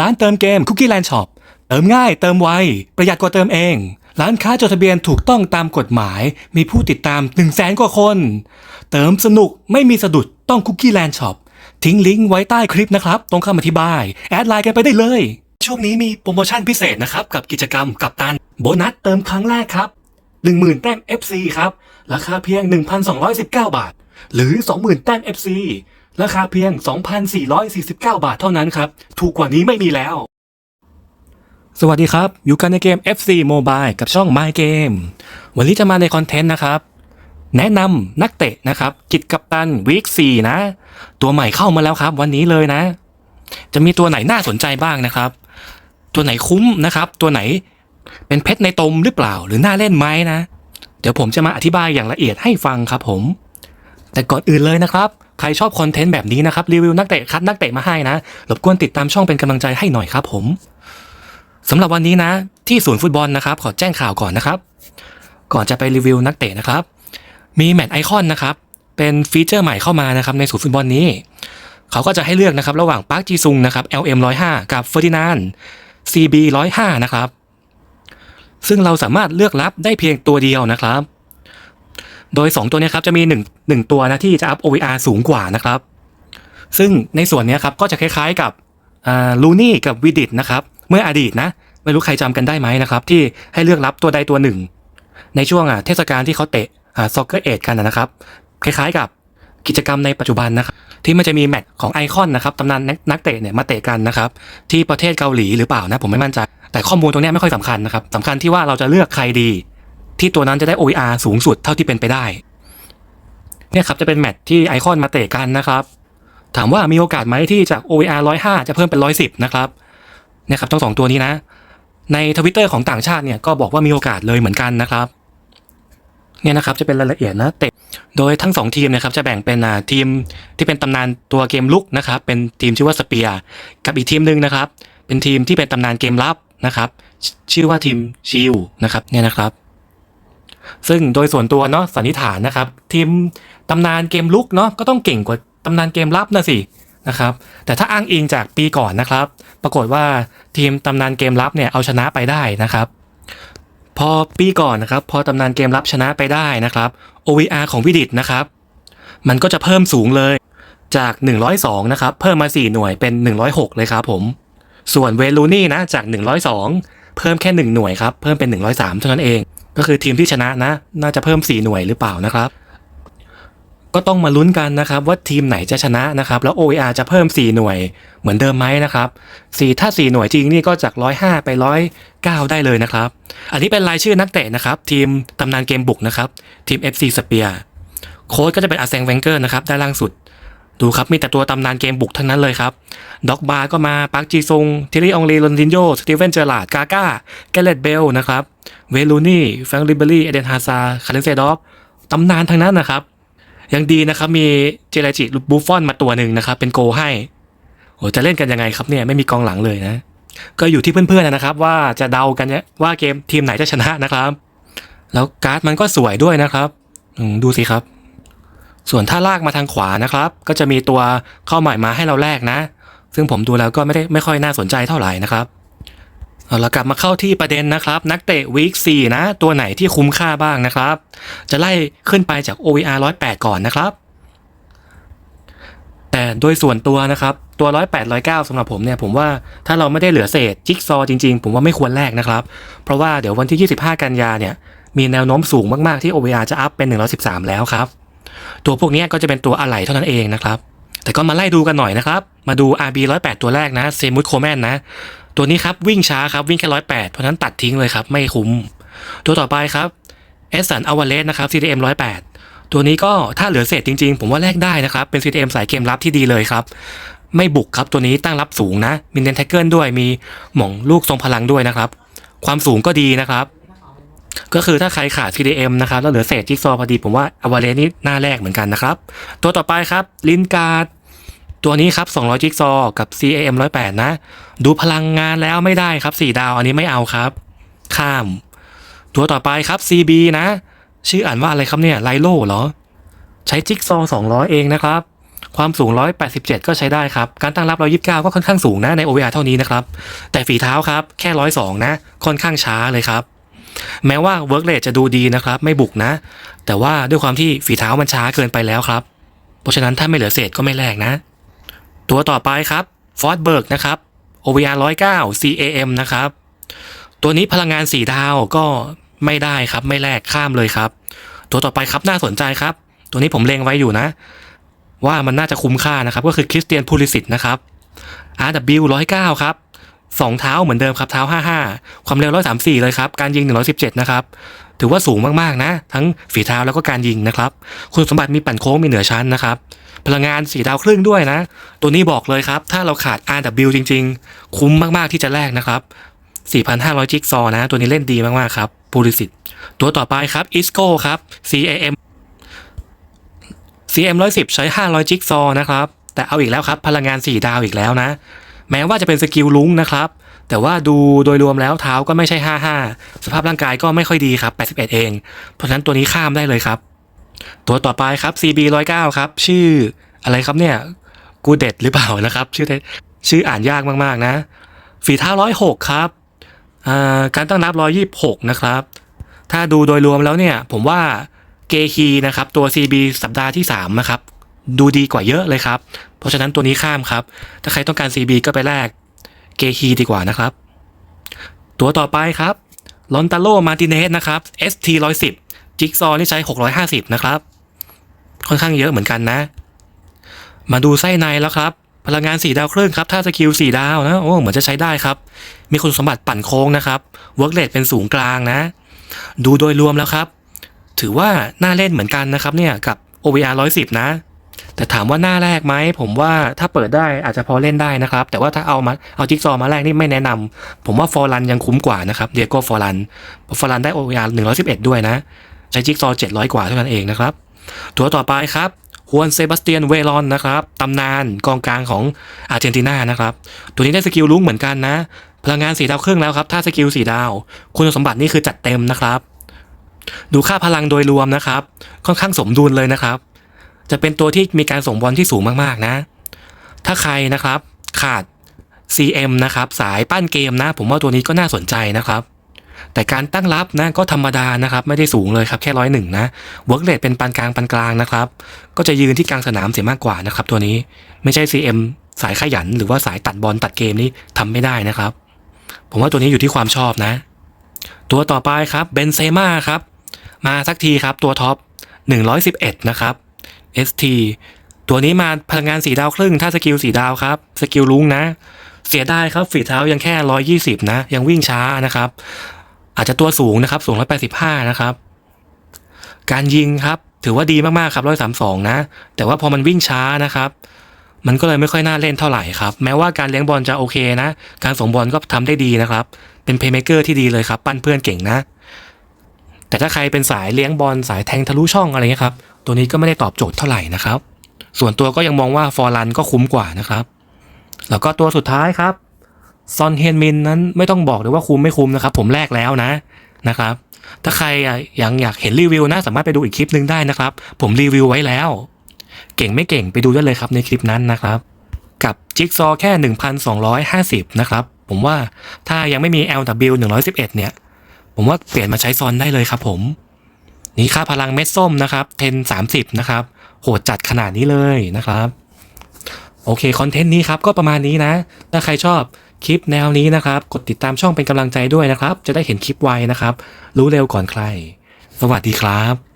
ร้านเติมเกมคุกกี้แลนด์ช็อปเติมง่ายเติมไว ประหยัดกว่าเติมเอง ร้านค้าจดทะเบียนถูกต้องตามกฎหมาย มีผู้ติดตาม 1 0 0 0 0แสนกว่าคน เติมสนุกไม่มีสะดุดต้องคุกกี้แลนด์ช็อปทิ้งลิงก์ไว้ใต้คลิปนะครับ ตรงคำอธิบาย แอดไลน์กันไปได้เลย ช่วงนี้มีโปรโมชั่นพิเศษนะครับ กับกิจกรรมกับตัน โบนัสเติมครั้งแรกครับ 10,000แต้ม FC ครับ ราคาเพียง 1,219 บาท หรือ 20,000แต้ม FC ราคาเพียง 2,449 บาทเท่านั้นครับ ถูกกว่านี้ไม่มีแล้ว สวัสดีครับ อยู่กันในเกม FC Mobile กับช่อง My Game วันนี้จะมาในคอนเทนต์นะครับ แนะนำนักเตะนะครับ จิตกัปตันวีค4นะ ตัวใหม่เข้ามาแล้วครับ วันนี้เลยนะ จะมีตัวไหนน่าสนใจบ้างนะครับ ตัวไหนคุ้มนะครับ ตัวไหนเป็นเพชรในตมหรือเปล่า หรือน่าเล่นไหมนะ เดี๋ยวผมจะมาอธิบายอย่างละเอียดให้ฟังครับผมแต่ก่อนอื่นเลยนะครับ ใครชอบคอนเทนต์แบบนี้นะครับรีวิวนักเตะคัดนักเตะมาให้นะรบกวนติดตามช่องเป็นกำลังใจให้หน่อยครับผมสำหรับวันนี้นะ ที่ศูนย์ฟุตบอลนะครับ ขอแจ้งข่าวก่อนนะครับ ก่อนจะไปรีวิวนักเตะนะครับ มีแมตช์ไอคอนนะครับเป็นฟีเจอร์ใหม่เข้ามานะครับในศูนย์ฟุตบอลนี้ เขาก็จะให้เลือกนะครับ ระหว่างปาร์คจีซุงนะครับ LM 105กับเฟอร์ดินาน CB 105นะครับซึ่งเราสามารถเลือกรับได้เพียงตัวเดียวนะครับ โดย 2 ตัวนี้ครับจะมี1 1ตัวนะที่จะอัพ OVR สูงกว่านะครับ ซึ่งในส่วนนี้ครับก็จะคล้ายๆกับลูนี่กับวิดิตนะครับเมื่ออดีตนะ ไม่รู้ใครจำกันได้ไหมนะครับ ที่ให้เลือกรับตัวใดตัวหนึ่ง ในช่วงเทศกาลที่เขาเตะซ็อกเกอร์เอทกันนะครับ คล้ายๆกับกิจกรรมในปัจจุบันนะครับที่มันจะมีแมตช์ของไอคอนนะครับตำนานนักเตะเนี่ยมาเตะกันนะครับ ที่ประเทศเกาหลีหรือเปล่านะผมไม่มั่นใจ แต่ข้อมูลตรงนี้ไม่ค่อยสำคัญนะครับสำคัญที่ว่าเราจะเลือกใครดี ที่ตัวนั้นจะได้ OER สูงสุดเท่าที่เป็นไปได้ เนี่ยครับจะเป็นแมตช์ที่ไอคอนมาเตะกันนะครับ ถามว่ามีโอกาสไหมที่จาก OER 105 จะเพิ่มเป็น 110 นะครับ เนี่ยครับทั้งสองตัวนี้นะ ในทวิตเตอร์ของต่างชาติเนี่ยก็บอกว่ามีโอกาสเลยเหมือนกันนะครับ เนี่ยนะครับจะเป็นรายละเอียดนะเตะ โดยทั้งสองทีมนะครับจะแบ่งเป็นอ่าทีมที่เป็นตำนานตัวเกมลุกนะครับ เป็นทีมชื่อว่าสเปียร์กับอีกทีมหนึ่งนะครับ เป็นทีมที่เป็นตำนานเกมลับนะครับ ชื่อว่าทีมชิลนะครับ เนี่ยนะครับ ซึ่งโดยส่วนตัวเนาะสันนิษฐานนะครับ ทีมตำนานเกมลุกเนาะก็ต้องเก่งกว่าตำนานเกมลับนะสินะครับแต่ถ้าอ้างอิงจากปีก่อนนะครับ ปรากฏว่าทีมตำนานเกมลับเนี่ยเอาชนะไปได้นะครับ พอปีก่อนนะครับ พอตำนานเกมลับชนะไปได้นะครับ OVR ของวิดิตนะครับ มันก็จะเพิ่มสูงเลยจาก 102 นะครับ เพิ่มมา 4 หน่วยเป็น 106 เลยครับผม ส่วนเวลูนี่นะจาก 102 เพิ่มแค่ 1 หน่วยครับ เพิ่มเป็น 103 เท่านั้นเอง ก็คือทีมที่ชนะนะ น่าจะเพิ่ม 4 หน่วยหรือเปล่านะครับ ก็ต้องมาลุ้นกันนะครับ ว่าทีมไหนจะชนะนะครับ แล้ว OER จะเพิ่ม 4 หน่วยเหมือนเดิมไหมนะครับ4ถ้า 4 หน่วยจริงนี่ก็จาก 105 ไป 109 ได้เลยนะครับ อันนี้เป็นรายชื่อนักเตะนะครับ ทีมตำนานเกมบุกนะครับ ทีม FC สเปียโค้ชก็จะเป็นอาเซงแวนเกอร์นะครับได้ล่างสุด ดูครับมีแต่ตัวตำนานเกมบุกทั้งนั้นเลยครับด็อกบาร์ก็มาปักจีซงทิริองลีลอนดินโยสตีเวนเจอร์ลาดกาก้าแกเลตเบลนะครับเวลูนี่แฟรงลิเบอรี่เอเดนฮาซาคาร์เนเซดอฟตำนานทั้งนั้นนะครับยังดีนะครับมีเจเรจิบูฟฟอนมาตัวหนึ่งนะครับเป็นโกให้โอ้จะเล่นกันยังไงครับเนี่ยไม่มีกองหลังเลยนะ ก็อยู่ที่เพื่อนๆนะครับ ว่าจะเดากันว่าเกมทีมไหนจะชนะนะครับ แล้วการ์ดมันก็สวยด้วยนะครับดูสิครับ ส่วนถ้าลากมาทางขวานะครับ ก็จะมีตัวเข้าใหม่มาให้เราแลกนะ ซึ่งผมดูแล้วก็ไม่ได้ไม่ค่อยน่าสนใจเท่าไหร่นะครับเอาละกลับมาเข้าที่ประเด็นนะครับ นักเตะวีค4นะ ตัวไหนที่คุ้มค่าบ้างนะครับ จะไล่ขึ้นไปจาก OVR 108 ก่อนนะครับ แต่โดยส่วนตัวนะครับ ตัว 108 109สำหรับผมเนี่ยผมว่าถ้าเราไม่ได้เหลือเศษจิ๊กซอว์จริง ๆ ผมว่าไม่ควรแลกนะครับ เพราะว่าเดี๋ยววันที่ 25 กันยาเนี่ย มีแนวโน้มสูงมากๆที่ OVR จะอัพเป็น 113 แล้วครับ ตัวพวกนี้ก็จะเป็นตัวอะไหล่เท่านั้นเองนะครับ แต่ก็มาไล่ดูกันหน่อยนะครับ มาดู RB 108 ตัวแรกนะเซมุตโคแมนนะ ตัวนี้ครับวิ่งช้าครับวิ่งแค่108 เพราะนั้นตัดทิ้งเลยครับ ไม่คุ้ม ตัวต่อไปครับเอสันอวาเลสนะครับ CDM 108 ตัวนี้ก็ถ้าเหลือเศษจริงๆ ผมว่าแลกได้นะครับ เป็น CDM สายเกมรับที่ดีเลยครับ ไม่บุกครับตัวนี้ตั้งรับสูงนะ มีเนนแท็กเกิลด้วยมีหม่องลูกทรงพลังด้วยนะครับ ความสูงก็ดีนะครับ ก็คือถ้าใครขาด CDM นะครับแล้วเหลือเศษจิ๊กซอว์พอดีผมว่าอวาเลนี่น่าแลกเหมือนกันนะครับ ตัวต่อไปครับลินการ์ดตัวนี้ครับ 200 จิ๊กซอว์กับ CAM 108 นะ ดูพลังงานแล้วไม่ได้ครับ 4 ดาวอันนี้ไม่เอาครับ ข้าม ตัวต่อไปครับ CB นะ ชื่ออ่านว่าอะไรครับเนี่ยไลโลเหรอ ใช้จิ๊กซอว์200 เองนะครับ ความสูง 187 ก็ใช้ได้ครับ การตั้งรับ 129 ก็ค่อนข้างสูงนะใน OVR เท่านี้นะครับ แต่ฝีเท้าครับ แค่ 102 นะ ค่อนข้างช้าเลยครับ แม้ว่า work rate จะดูดีนะครับ ไม่บุกนะ แต่ว่าด้วยความที่ฝีเท้ามันช้าเกินไปแล้วครับ เพราะฉะนั้นถ้าไม่เหลือเศษก็ไม่แลกนะ ตัวต่อไปครับ f o r d b e r g นะครับ OVR 109 CAM นะครับ ตัวนี้พลังงาน 4 ดาวก็ไม่ได้ครับไม่แลกข้ามเลยครับ ตัวต่อไปครับน่าสนใจครับ ตัวนี้ผมเล็งไว้อยู่นะ ว่ามันน่าจะคุ้มค่านะครับ ก็คือคริสเตียนพูลิสิตนะครับ RW 109 ครับ สองเท้าเหมือนเดิมครับเท้า 55 ความเร็ว 134 เลยครับ การยิง 117 นะครับ ถือว่าสูงมากๆนะ ทั้งฝีเท้าแล้วก็การยิงนะครับ คุณสมบัติมีปั่นโค้งมีเหนือชั้นนะครับ พลังงาน4ดาวครึ่งด้วยนะ ตัวนี้บอกเลยครับ ถ้าเราขาด RW จริง ๆ คุ้มมากๆที่จะแลกนะครับ 4,500 จิกซอนะ ตัวนี้เล่นดีมากๆครับพูลิสิตตัวต่อไปครับ ISCO ครับ CAM CM 110 ใช้ 500 จิกซอนะครับ แต่เอาอีกแล้วครับ พลังงาน 4 ดาวอีกแล้วนะ แม้ว่าจะเป็นสกิลลุงนะครับ แต่ว่าดูโดยรวมแล้วเท้าก็ไม่ใช่ 55 สภาพร่างกายก็ไม่ค่อยดีครับ 81 เอง เพราะฉะนั้นตัวนี้ข้ามได้เลยครับ ตัวต่อไปครับ CB 109 ครับ ชื่ออะไรครับเนี่ย กูเด็ดหรือเปล่านะครับ ชื่อเชื่ออ่านยากมากๆนะ ฝีเท้า 106 ครับ การตั้งรับ 126 นะครับ ถ้าดูโดยรวมแล้วเนี่ย ผมว่าเกคีนะครับ ตัว CB สัปดาห์ที่ 3 นะครับ ดูดีกว่าเยอะเลยครับ เพราะฉะนั้นตัวนี้ข้ามครับ ถ้าใครต้องการ CB ก็ไปแลกเกคีดีกว่านะครับ ตัวต่อไปครับลอนตาโลมาติเนสนะครับ ST 110จิกซอนี่ใช้ 650 นะครับ ค่อนข้างเยอะเหมือนกันนะ มาดูไส้ในแล้วครับ พลังงาน 4 ดาวครึ่งครับ ถ้าสกิล 4 ดาวนะ โอ้ เหมือนจะใช้ได้ครับ มีคุณสมบัติปั่นโค้งนะครับเวิร์กเลทเป็นสูงกลางนะ ดูโดยรวมแล้วครับ ถือว่าน่าเล่นเหมือนกันนะครับเนี่ยกับ OVR 110 นะ แต่ถามว่าหน้าแรกไหมผมว่าถ้าเปิดได้อาจจะพอเล่นได้นะครับ แต่ว่าถ้าเอามาเอาจิ๊กซอว์มาแรกนี่ไม่แนะนำผมว่าฟอร์รันยังคุ้มกว่านะครับเดียโก้ฟอร์รันฟอร์รันได้ OVR 111ด้วยนะ ใช้จิ๊กซอว์700กว่าเท่านั้นเองนะครับ ตัวต่อไปครับฮวนเซบาสเตียนเวลอนนะครับตำนานกองกลางของอาร์เจนตินานะครับ ตัวนี้ได้สกิลลุ้งเหมือนกันนะ พลังงานสีดาวครึ่งแล้วครับ ถ้าสกิลสีดาว คุณสมบัตินี่คือจัดเต็มนะครับ ดูค่าพลังโดยรวมนะครับ ค่อนข้างสมดุลเลยนะครับ จะเป็นตัวที่มีการส่งบอลที่สูงมากๆนะ ถ้าใครนะครับขาด CM นะครับสายปั้นเกมนะ ผมว่าตัวนี้ก็น่าสนใจนะครับ แต่การตั้งรับนะก็ธรรมดานะครับไม่ได้สูงเลยครับแค่ร้อยหนึ่งนะเวิร์กเรทเป็นปานกลางปานกลางนะครับ ก็จะยืนที่กลางสนามเสียมากกว่านะครับ ตัวนี้ไม่ใช่ CM สายขยัน หรือว่าสายตัดบอลตัดเกมนี้ทำไม่ได้นะครับ ผมว่าตัวนี้อยู่ที่ความชอบนะ ตัวต่อไปครับเบนเซม่าครับมาสักทีครับตัวท็อป111นะครับ ST ตัวนี้มาพลังงานสีดาวครึ่ง ถ้าสกิลสีดาวครับ สกิลลุงนะ เสียไดายครับฝีเท้ายังแค่ 120 นะ ยังวิ่งช้านะครับ อาจจะตัวสูงนะครับ สูง 185 นะครับ การยิงครับ ถือว่าดีมากๆครับ 132 นะ แต่ว่าพอมันวิ่งช้านะครับ มันก็เลยไม่ค่อยน่าเล่นเท่าไหร่ครับ แม้ว่าการเลี้ยงบอลจะโอเคนะ การส่งบอลก็ทำได้ดีนะครับ เป็นเพย์เมเกอร์ที่ดีเลยครับ ปั้นเพื่อนเก่งนะ แต่ถ้าใครเป็นสายเลี้ยงบอลสายแทงทะลุช่องอะไรเงี้ยครับ ตัวนี้ก็ไม่ได้ตอบโจทย์เท่าไหร่นะครับ ส่วนตัวก็ยังมองว่าฟอร์ลันก็คุ้มกว่านะครับ แล้วก็ตัวสุดท้ายครับซอนเฮนมินนั้นไม่ต้องบอกเลยว่าคุ้มไม่คุ้มนะครับ ผมแลกแล้วนะนะครับ ถ้าใครยังอยากเห็นรีวิวนะสามารถไปดูอีกคลิปหนึ่งได้นะครับ ผมรีวิวไว้แล้ว เก่งไม่เก่งไปดูได้เลยครับในคลิปนั้นนะครับ กับจิ๊กซอว์แค่ 1,250 นะครับ ผมว่าถ้ายังไม่มี LW 111 เนี่ย ผมว่าเปลี่ยนมาใช้ซอนได้เลยครับผม นี่ค่าพลังเม็ดส้มนะครับเทน30นะครับโหดจัดขนาดนี้เลยนะครับ โอเคคอนเทนต์นี้ครับก็ประมาณนี้นะ ถ้าใครชอบคลิปแนวนี้นะครับ กดติดตามช่องเป็นกำลังใจด้วยนะครับ จะได้เห็นคลิปไวนะครับ รู้เร็วก่อนใคร สวัสดีครับ